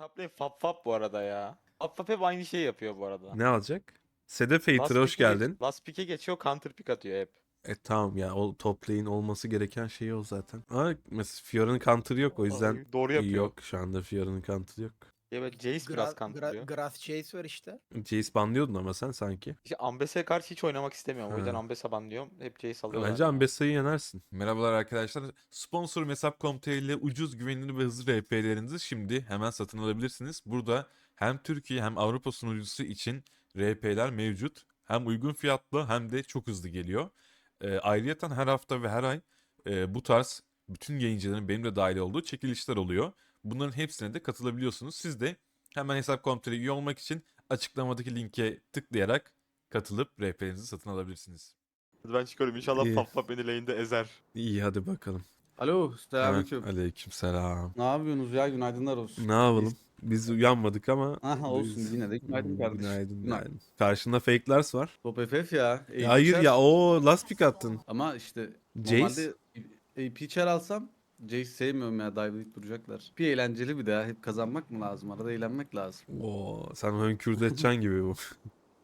Top lane fap fap bu arada ya. Fap fap hep aynı şeyi yapıyor bu arada. Ne alacak? Sedef Hater hoş geldin. Last pick'e geçiyor counter pick atıyor hep. E tamam ya o top lane olması gereken şey o zaten. Ama mesela Fiora'nın counter'ı yok o yüzden Ay, Doğru yapıyor. yok şu anda Fiora'nın counter'ı yok. Evet Jace biraz counterlıyor. Grass Chase var işte. Jace banlıyordun ama sen sanki. İşte Ambes'e karşı hiç oynamak istemiyorum. O yüzden Ha. Ambes'e banlıyorum. Hep Jace alıyorlar. Bence Ambessa'yı yenersin. Merhabalar arkadaşlar. Sponsor Hesap.com.tr ile ucuz, güvenilir ve hızlı RP'lerinizi şimdi hemen satın alabilirsiniz. Burada hem Türkiye hem Avrupa sunucusu için RP'ler mevcut. Hem uygun fiyatlı hem de çok hızlı geliyor. Ee, ayrıyeten her hafta ve her ay e, bu tarz bütün yayıncıların benim de dahil olduğu çekilişler oluyor. Bunların hepsine de katılabiliyorsunuz. Siz de hemen Hesap.com.tr üye olmak için açıklamadaki linke tıklayarak katılıp RP'lerinizi satın alabilirsiniz. Ben çıkıyorum. İnşallah İyi. fap beni lane'de ezer. İyi hadi bakalım. Alo, selamünaleyküm. Aleyküm selam. Ne yapıyorsunuz ya? Günaydınlar olsun. Ne yapalım? Biz uyanmadık ama. Aha olsun biz- yine de günaydın kardeşim. Günaydın, Günaydın. günaydın. Karşında fakelers var. Top FF ya. Hayır ya o last pick attın. Ama işte Jace? normalde AP çar alsam Jace sevmiyorum ya dive'layıp duracaklar. Bir eğlenceli bir daha hep kazanmak mı lazım? Arada eğlenmek lazım. Oo, sen hönkürde edeceksin gibi bu.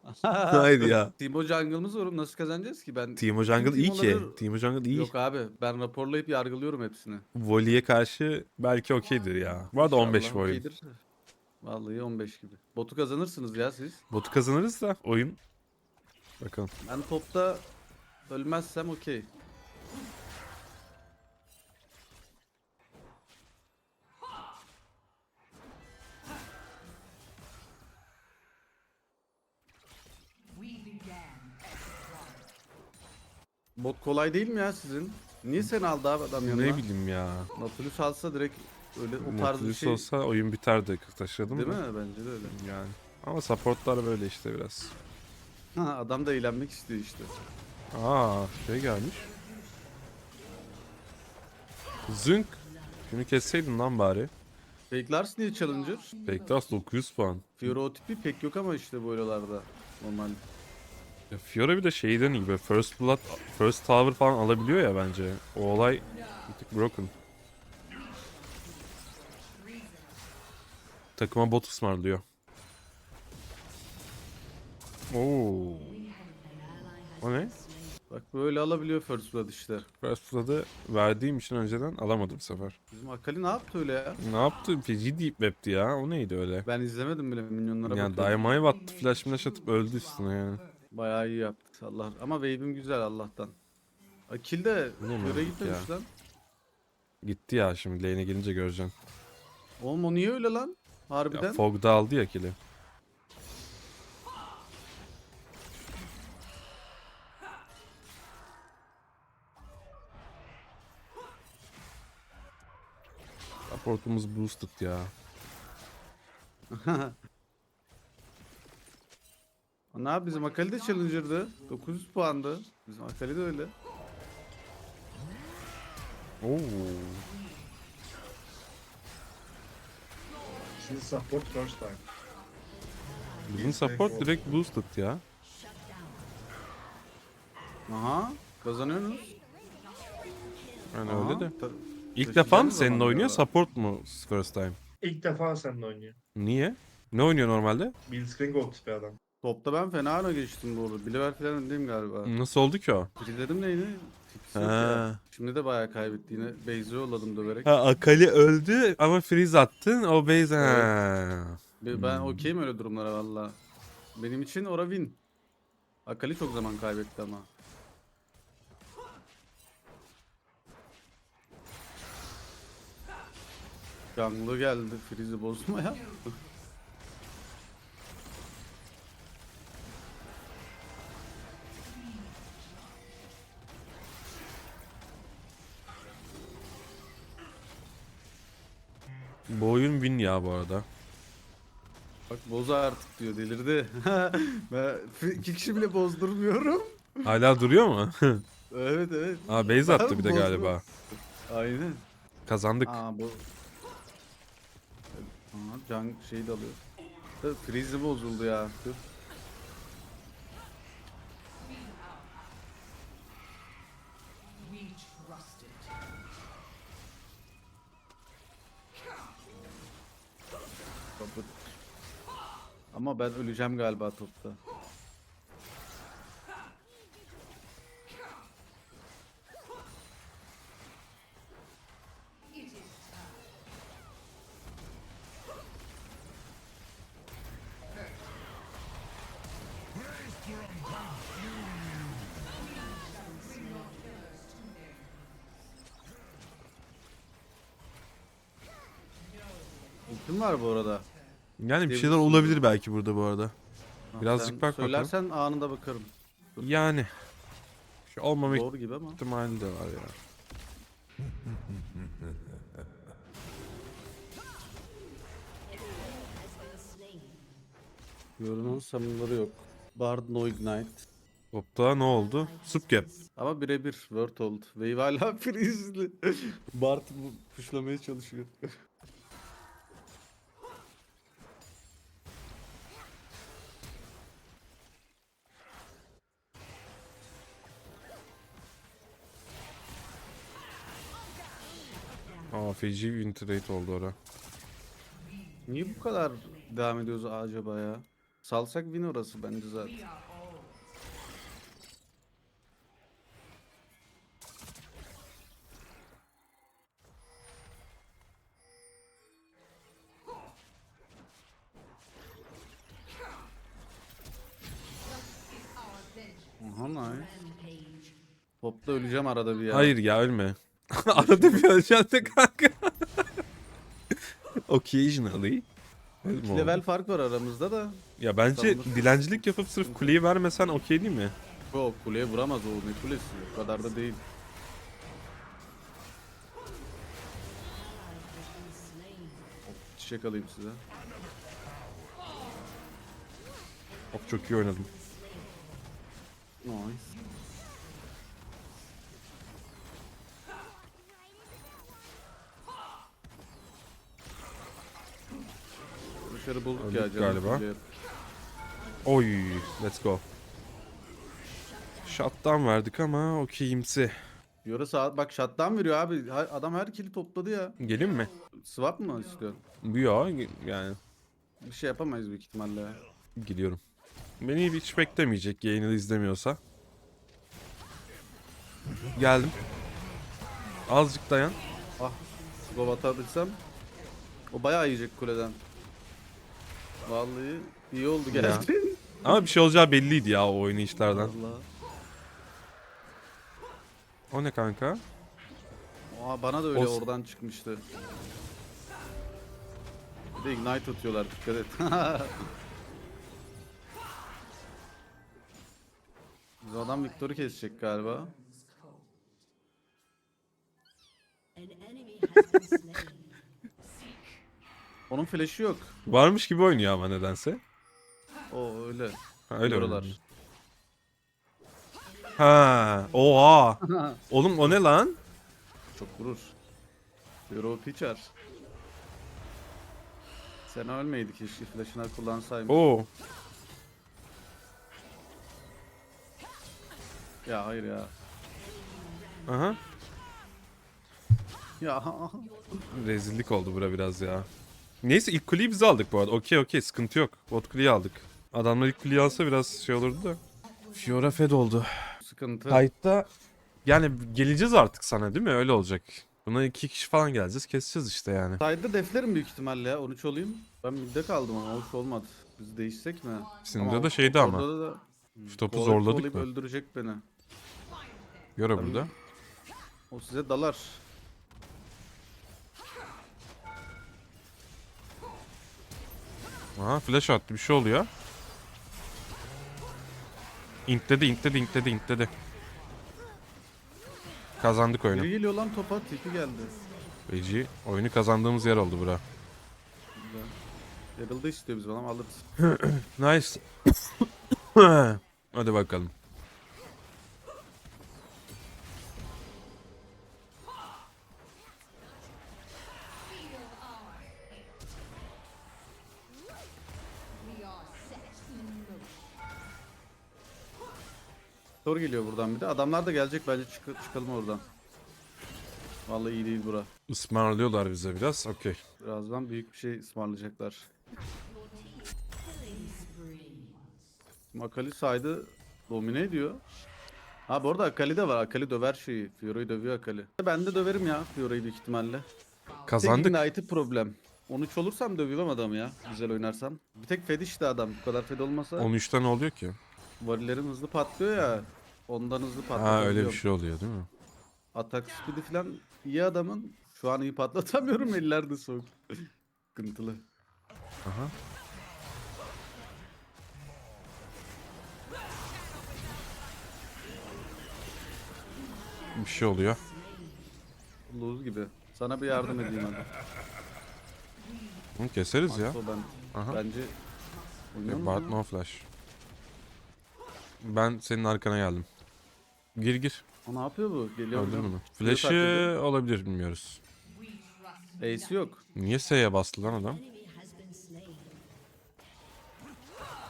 Haydi ya. Timo jungle'ımız var oğlum nasıl kazanacağız ki? Ben Timo Jungle iyi ki. Timo'ları- Timo Jungle iyi. Yok abi ben raporlayıp yargılıyorum hepsini. Voli'ye karşı belki okeydir ya. Bu arada 15 İnşallah bu oyun. okeydir. Vallahi 15 gibi. Botu kazanırsınız ya siz. Botu kazanırız da oyun. Bakalım. Ben topta ölmezsem okey. Bot kolay değil mi ya sizin? Niye sen aldı abi adam yanına? Ne bileyim ya. Nautilus alsa direkt öyle o tarz bir Nautilus şey. olsa oyun biterdi. Taşıdım Değil mi? Bence de öyle. Yani. Ama supportlar böyle işte biraz. Ha, adam da eğlenmek istiyor işte. Aa şey gelmiş. Zınk. Şunu kesseydin lan bari. Fake Lars niye Challenger? Bektas 900 puan. Fiora o tipi pek yok ama işte bu oyunlarda. Normal. Ya Fiora bir de şeyden iyi böyle First Blood, First Tower falan alabiliyor ya bence. O olay bir tık broken. Takıma bot ısmarlıyor. Oo. O ne? Bak böyle alabiliyor First Blood işte. First Blood'ı verdiğim için önceden alamadım bu sefer. Bizim Akali ne yaptı öyle ya? Ne yaptı? Fiji Deep Web'ti ya. O neydi öyle? Ben izlemedim bile minyonlara Yani bakıyorum. Dynamite attı. Flash flash atıp öldü üstüne yani. Bayağı iyi yaptık Allah. Ama wave'im güzel Allah'tan. Akil de ne göre mantık gitmemiş ya? lan. Gitti ya şimdi lane'e gelince göreceksin. Oğlum o niye öyle lan? Harbiden. Ya Fog'da aldı ya kili. Raportumuz boosted ya. ne abi bizim Akali de Challenger'dı. 900 puandı. Bizim Akali de öyle. Oo. She's support first time. Bizim support direkt boosted ya. Aha. Kazanıyorsunuz. Yani Aha, öyle de. ta- İlk defa mı zaman seninle oynuyor? ya. Support mu first time? İlk defa seninle oynuyor. Niye? Ne oynuyor normalde? Blitzcrank oldu bir adam. Topta ben fena öne geçtim doğru. Biliver falan öndeyim galiba. Nasıl oldu ki o? Frilerim neydi? Tipsi yok ya. Ha. Şimdi de bayağı kaybetti yine. Beyzi yolladım döverek. Ha Akali öldü ama freeze attın o base ha. Be- Ben Hmm. okeyim öyle durumlara valla. Benim için ora win. Akali çok zaman kaybetti ama. Canlı geldi. Freeze'i bozma Bu oyun win ya bu arada. Bak boz artık diyor delirdi. ben iki kişi bile bozdurmuyorum. Hala duruyor mu? Evet evet. Aa base attı bir de galiba. Aynen. Kazandık. Aa bu. Aa can şey de alıyor. Freeze'i bozuldu ya. Tüh. Ama ben öleceğim galiba topta. Ultim var bu arada. Yani bir şeyler olabilir belki burada bu arada. Birazcık bak bakalım. Söylersen anında bakarım. Yani. Şu olmama Doğru gibi ama. ihtimali de var ya. Görünen samimleri yok. Bard no ignite. Topta ne oldu? Subgap. Ama birebir word oldu. Wave hala freeze'li. Bard bu puşlamaya çalışıyor. Feci bir interrate oldu ora. Niye bu kadar devam ediyoruz acaba ya? Salsak win orası bence zaten. Aha nice. Topta öleceğim arada bir ya. Hayır ya ölme. Bir öleceğim kanka. Occasionally. İki oldu? level fark var aramızda da. Ya bence Savunur. dilencilik yapıp sırf kuleyi vermesen okey değil mi? O kuleye vuramaz o ne kulesi o kadar da değil. Çiçek alayım size. Of çok iyi oynadım. Nice. Dışarı bulduk Öldük ya canım. galiba. Oy, let's go. Shot'tan verdik ama okeyimsi. Yora saat bak shutdown veriyor abi. Ha- Adam her kili topladı ya. Gelin mi? Swap mı istiyorsun? Bu ya yani Bir şey yapamayız büyük ihtimalle. ya. gidiyorum. Beni hiç beklemeyecek yayını izlemiyorsa. Geldim. Azıcık dayan. Ah. Slow atabilsem. O bayağı yiyecek kuleden. Vallahi iyi oldu geldi. Ama bir şey olacağı belliydi ya o oynayışlardan. Allah. O ne kanka? Aa, bana da öyle O- oradan çıkmıştı. Bir de ignite atıyorlar dikkat et. Bu adam Victor'u kesecek galiba. An enemy has been slain. Onun flash'ı yok. Varmış gibi oynuyor ama nedense. O öyle. Ha, öyle Yorular. oynuyor. Ha, oha. Oğlum o ne lan? Çok vurur. Euro pitcher. Sen ölmeydi keşke flash'ını kullansaymış. Oo. Ya hayır ya. Aha. Ya Rezillik oldu bura biraz ya. Neyse ilk kuleyi biz aldık bu arada. Okey okey sıkıntı yok. Bot kuleyi aldık. Adamlar ilk kuleyi alsa biraz şey olurdu da. Fiora fed oldu. sıkıntı. Kayıtta yani geleceğiz artık sana değil mi? Öyle olacak. Buna iki kişi falan geleceğiz. Keseceğiz işte yani. Side'da deflerim büyük ihtimalle ya. 13 olayım. Ben midde kaldım ama hoş olmadı. Biz değişsek mi? Ama da şeydi ama. orada da Şu topu zorladık mı? öldürecek beni. Tabii. burada. O size dalar. Aha flash attı bir şey oluyor. Intledi intledi intledi intledi. Kazandık oyunu. Biri geliyor lan topa tipi geldi. Feci. Oyunu kazandığımız yer oldu bura. Yarıldı istiyor biz bana alırız. Nice. Hadi bakalım. Thor geliyor buradan bir de. Adamlar da gelecek bence çık- çıkalım oradan. Vallahi iyi değil bura. Ismarlıyorlar bize biraz. Okey. Birazdan büyük bir şey ısmarlayacaklar. Akali saydı domine ediyor. Ha bu arada Akali de var. Akali döver şeyi. Fiora'yı dövüyor Akali. Ben de döverim ya Fiora'yı büyük ihtimalle. Kazandık. Tek Ignite'ı problem. 13 olursam dövüyorum adamı ya. Güzel oynarsam. Bir tek fed işte adam. Bu kadar fed olmasa 13'te ne oluyor ki? varillerim hızlı patlıyor ya. Ondan hızlı patlıyor. Ha öyle bir şey oluyor değil mi? Atak speed'i falan iyi adamın. Şu an iyi patlatamıyorum eller de soğuk. Sıkıntılı. Aha. Bir şey oluyor. Lose gibi. Sana bir yardım edeyim hadi. Hı, keseriz ya. Maxo ben, Aha. bence oynuyor Bart mu? no flash. Ben senin arkana geldim. Gir gir. O ne yapıyor bu? Geliyor. Öldür bunu. Flash'ı olabilir bilmiyoruz. Ace'i yok. Niye S'ye bastı lan adam?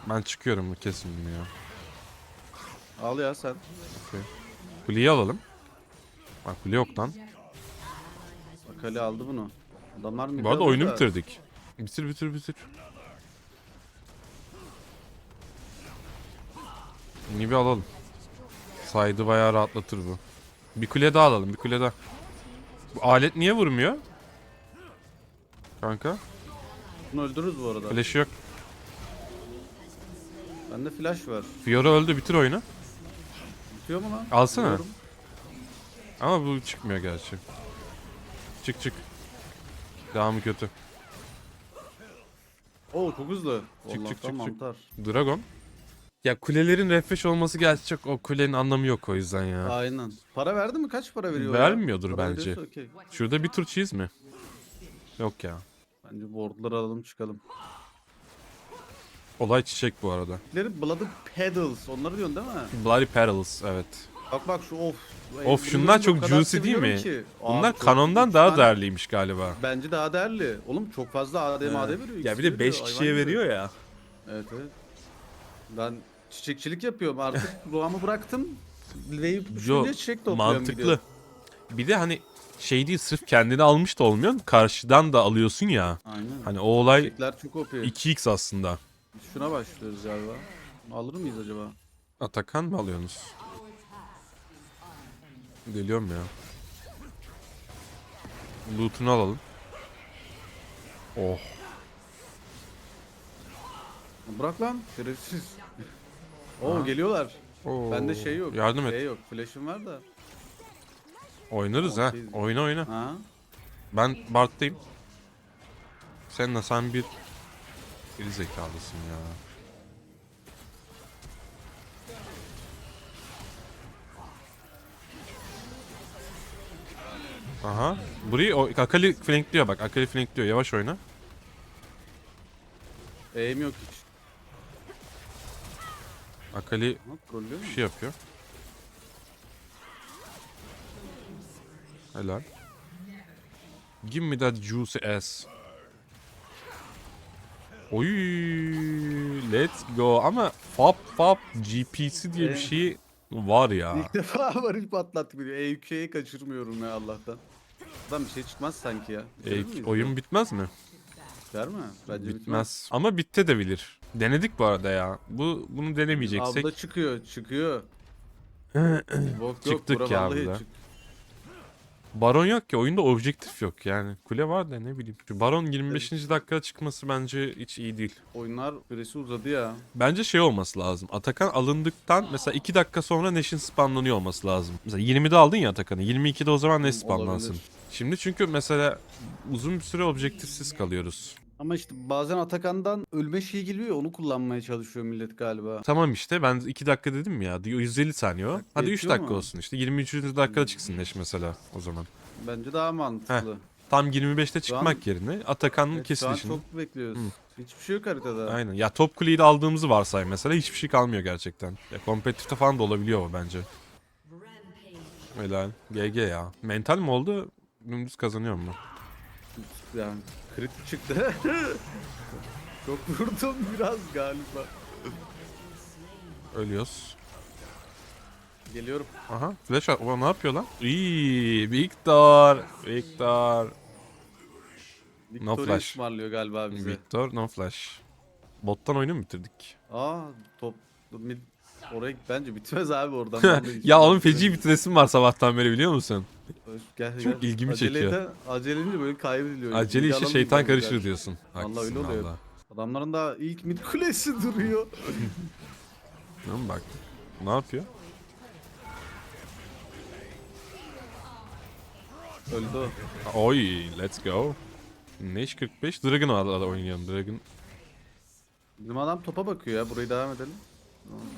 Ben çıkıyorum kesin bunu ya. Al ya sen. Kuleyi alalım. Bak kule yok lan. Akali aldı bunu. Adamlar mı? Bu arada oyunu bitirdik. Bitir bitir bitir. Yeni bir alalım. Saydı bayağı rahatlatır bu. Bir kule daha alalım bir kule daha. Bu alet niye vurmuyor? Kanka. Bunu öldürürüz bu arada. Flash yok. Bende flash var. Fiora öldü bitir oyunu. Bitiyor mu lan? Alsana. Biliyorum. Ama bu çıkmıyor gerçi. Çık çık. Devamı kötü. Oo çok hızlı. Çık, çık, çık, çık. mantar. Dragon. Ya kulelerin refresh olması gerçek o kulenin anlamı yok o yüzden ya. Aynen. Para verdi mi? Kaç para veriyor ya? Vermiyordur Para bence. veriyorsa okey. Şurada bir tur cheese mi? Yok ya. Bence boardları alalım çıkalım. Olay çiçek bu arada. Leri Bloody Pedals. Onları diyorsun değil mi? Bloody Perils evet. Bak bak şu of. Of Bunu şunlar o çok kadar juicy değil mi? seviyorum ki. Bunlar çok- kanondan daha tane- değerliymiş galiba. Bence daha değerli. Oğlum çok fazla AD MAD veriyor. Ya ikisi bir de veriyor, 5 hayvan kişiye gibi. veriyor ya. Evet evet. Ben çiçekçilik yapıyorum artık. Doğamı bıraktım. Wave'i düşünce çiçek topluyorum Mantıklı. gidiyorum. Bir de hani şey değil sırf kendini almış da olmuyorsun. Karşıdan da alıyorsun ya. Aynen. Hani o olay Çiçekler çok OP. 2x aslında. Şuna başlıyoruz galiba. Alır mıyız acaba? Atakan mı alıyorsunuz? Deliyorum ya. Loot'unu alalım. Oh. Bırak lan şerefsiz. Oo geliyorlar. Oo. Bende şey yok. Yardım et. Şey yok. Flash'ım var da. Oynarız ha. Oyna oyna. Ha? Ben Bart'tayım. Sen de sen bir geri zekalısın ya. Aha. Burayı o, Akali flankliyor bak. Akali flankliyor. Yavaş oyna. Aim yok hiç. Akali bir şey yapıyor. Helal. Give me that juicy ass. Oy, let's go. Ama Fab Fab GPC diye bir Ee? şey var ya. İlk defa var hiç patlattık biliyor. EQ'yi kaçırmıyorum ya Allah'tan. Buradan bir şey çıkmaz sanki ya. E, oyun bitmez mi? Biter mi? Bence bitmez. Bitmez. Ama bitte de bilir. Denedik bu arada ya. Bu bunu denemeyeceksek. Abla çıkıyor, çıkıyor. Yok, Çıktık ya burada. çık- Baron yok ki oyunda objektif yok yani. Kule var da ne bileyim. Şu Baron 25. dakikada çıkması bence hiç iyi değil. Oyunlar süresi uzadı ya. Bence şey olması lazım. Atakan alındıktan mesela 2 dakika sonra Nash'in spamlanıyor olması lazım. Mesela 20'de aldın ya Atakan'ı. 22'de o zaman Nash spamlansın. Olabilir. Şimdi çünkü mesela uzun bir süre objektifsiz kalıyoruz. Ama işte bazen Atakan'dan ölme şeyi geliyor ya, onu kullanmaya çalışıyor millet galiba. Tamam işte ben 2 dakika dedim ya. 150 saniye o. Hadi 3 yetiyor dakika mu? olsun işte. 23. dakikada çıksın Nash mesela o zaman. Bence daha mantıklı. Tam 25'te Şu an- çıkmak yerine Atakan'ın Evet, şu an kesilişini. çok bekliyoruz. Hiçbir şey yok haritada. Aynen. Ya top kuleyi de aldığımızı varsay mesela hiçbir şey kalmıyor gerçekten. Ya kompetitifte falan da olabiliyor o bence. Helal. GG ya. Mental mi oldu? Dümdüz kazanıyor mu? Yani kritik çıktı. çok vurdum biraz galiba. Ölüyoruz. Geliyorum. Aha. Flash at. Ulan ne yapıyor lan? İyi. Victor. Victor. Victoria flash. ısmarlıyor galiba bize. Victor no flash. Bottan oyunu mu bitirdik? Aa top mid oraya bence bitmez abi oradan. ya oğlum feci bitiresim var sabahtan beri biliyor musun? Gel, Çok ilgimi çekiyor. Aceleyle böyle kaybediliyor. Acele işe şeytan karışır diyorsun. Vallahi Haklısın öyle oluyor. valla. Adamların da ilk mid kulesi duruyor. Tamam bak. Ne yapıyor? Öldü o. Oy let's go. Neş 45 Dragon al oynuyorum. Dragon Bizim adam topa bakıyor ya. Burayı devam edelim.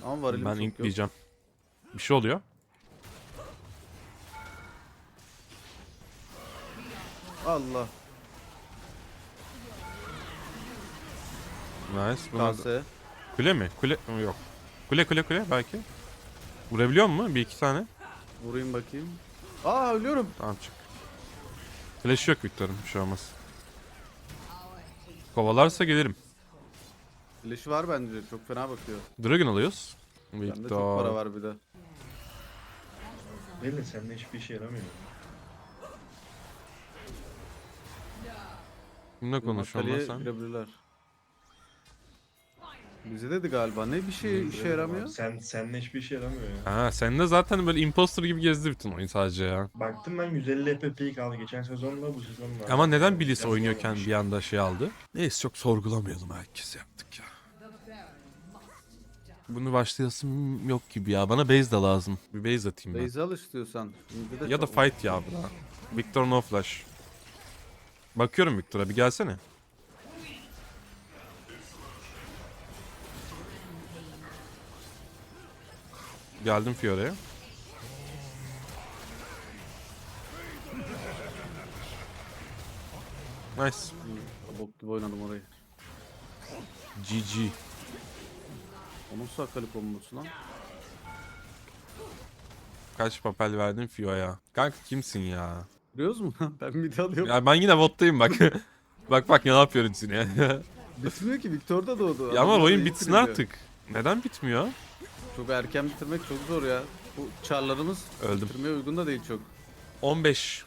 Ama var elim ben çok yok. inkleyeceğim. Bir şey oluyor. Allah. Nice. Buna da- Kase. Kule mi? Kule yok. Kule kule kule belki. Vurabiliyor mu? Bir iki tane. Vurayım bakayım. Aa ölüyorum. Tamam çık. Flash yok Victor'un. Bir şey olmaz. Kovalarsa gelirim. Flash'ı var bence. Çok fena bakıyor. Dragon alıyoruz. Bende çok para Victor. var bir de. Belli seninle hiçbir işe yaramıyor. Ne konuşuyorum lan sen? girebilirler. Bize dedi galiba. Ne bir şey işe yaramıyor? Sen seninle hiçbir işe yaramıyor ya. Ha sen de zaten böyle imposter gibi gezdi bütün oyun sadece ya. Baktım ben 150 EP peak aldı geçen sezonla bu sezonla. Ama neden Billis Biraz oynuyorken bir anda şey aldı? Neyse çok sorgulamayalım herkes yaptık ya. Bunu başlayasım yok gibi ya. Bana base de lazım. Bir base atayım ben. Base al istiyorsan. De Ya da çok- fight ya bu da. Victor no flash. Bakıyorum Victor'a bir gelsene. Geldim Fiore'ye. Nice. Bok gibi oynadım orayı. GG. Onun sakalı kombosu lan. Kaç papel verdin Fio'ya? Kanka kimsin ya? Biliyoruz mu? ben mid alıyorum. Ya ben yine bottayım bak. bak bak ne yapıyorum seni. Bitmiyor ki Victor da doğdu. ya ama oyun bitsin bitiriyor. artık. Neden bitmiyor? Çok erken bitirmek çok zor ya. Bu çarlarımız Öldüm. bitirmeye uygun da değil çok. 15.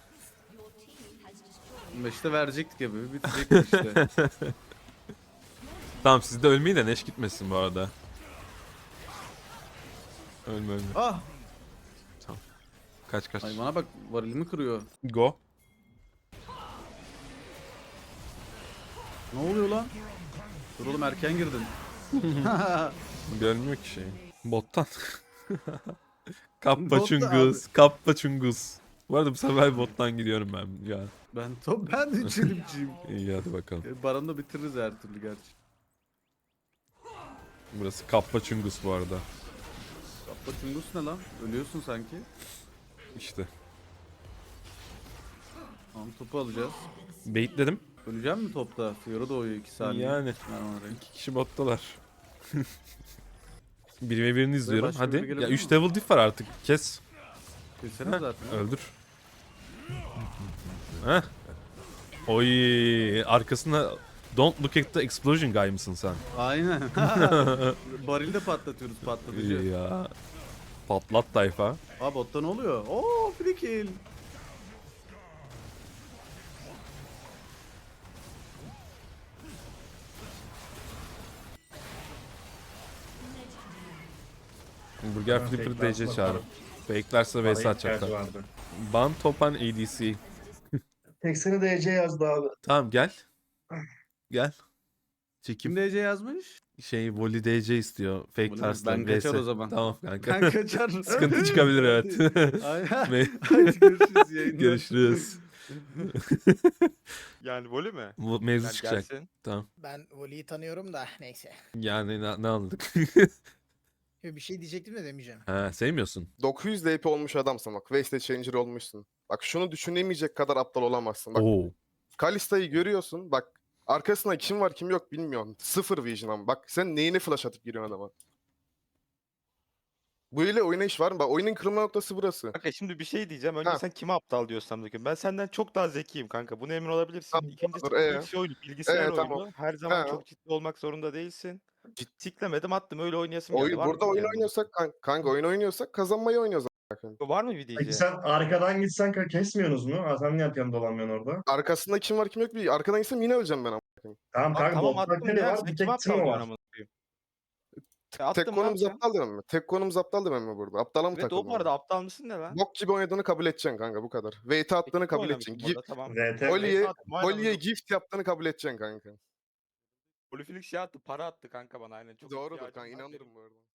15'te verecektik gibi bitirecektik işte. Tamam siz de ölmeyin de Neş gitmesin bu arada. Ölme ölme. ah! Kaç kaç. Ay bana bak varilimi kırıyor. Go. Ne oluyor lan? Dur oğlum erken girdin. Görmüyor ki şey. Bottan. kappa Botta çungus. Kappa çungus. Bu arada bu sefer bottan gidiyorum ben ya. ben top ben de üçelimciyim. İyi hadi bakalım. Baran'ı da bitiririz her türlü gerçi. Burası kappa çungus bu arada. Kappa Tungus ne lan? Ölüyorsun sanki. İşte. Tamam topu alacağız. Baitledim. Öleceğim mi topta? Fiora doğuyor 2 saniye. Yani. İki kişi bottalar. bir ve birini izliyorum. başka Hadi. biri Ya gelebilir 3 mi? devil diff var artık. Kes. Kesene zaten. Öldür. Heh. Oy arkasına Don't look at the explosion guy mısın sen? Aynen. Barilde patlatıyoruz İyi patlatıcı. ya. Patlat tayfa. Aa botta ne oluyor? Oo free kill. Burger Flipper DC atma çağırın. Fake'lerse vs atacaklar. Ban Topan ADC. Teksini DC yazdı abi. Tamam gel. Gel. Kim Çekim DC yazmış? Şey Voli DC istiyor. Fake Voli- Tars'tan ben kaçar vs. o zaman. Tamam kanka. Ben kaçar. Sıkıntı çıkabilir evet. Aynen. Hadi görüşürüz yayında. Görüşürüz. Yani voley mi? Bu mevzu Yani çıkacak. gelsin. Tamam. Ben Voli'yi tanıyorum da neyse. Yani ne, ne anladık? Bir şey diyecektim de demeyeceğim. ha, sevmiyorsun. 900 DP olmuş adamsın bak. Waste Changer olmuşsun. Bak şunu düşünemeyecek kadar aptal olamazsın. Bak Oo. Kalista'yı görüyorsun. Bak arkasında kim var kim yok bilmiyorsun. Sıfır vision ama. Bak sen neyine flash atıp giriyorsun adama. Bu ile oynayış var mı? Bak oyunun kırılma noktası burası. Kanka şimdi bir şey diyeceğim. Önce Ha. sen kime aptal diyorsam dökün. Ben senden çok daha zekiyim kanka. Buna emin olabilirsin. Tamam, İkincisi olur, ee? ikisi oyunu. Bilgisayar Ee, oyunu. tamam. Her zaman He. çok ciddi olmak zorunda değilsin. Cid- Tiklemedim attım öyle oynayasım geldi. Oyun, Var mı burada oyun yani? oynuyorsak kan- kanka oyun oynuyorsak kazanmayı oynuyoruz. Var mı bir Peki diyeceği? sen arkadan gitsen ka- kesmiyorsunuz mu? Ha, sen niye yapıyorsun dolanmıyorsun orada? Arkasında kim var kim yok bir arkadan gitsem yine öleceğim ben ama. Tamam kanka tamam botta attım Kali ya. var bir kim tek Timo diyorsun var. Ya Tek attım lan konumuz sen. aptal demem mi? Tek konumuz aptal demem mi burada? Aptala mı o takıldın? bu arada aptal mısın ne lan? Bok gibi oynadığını kabul edeceksin kanka bu kadar. Wait'e attığını kabul edeceksin. orada, tamam. VT Oli'ye gift yaptığını kabul edeceksin kanka. Polyphenix şey attı para attı kanka bana aynen. Çok Doğrudur ihtiyacım kanka var benim. inanırım bu arada.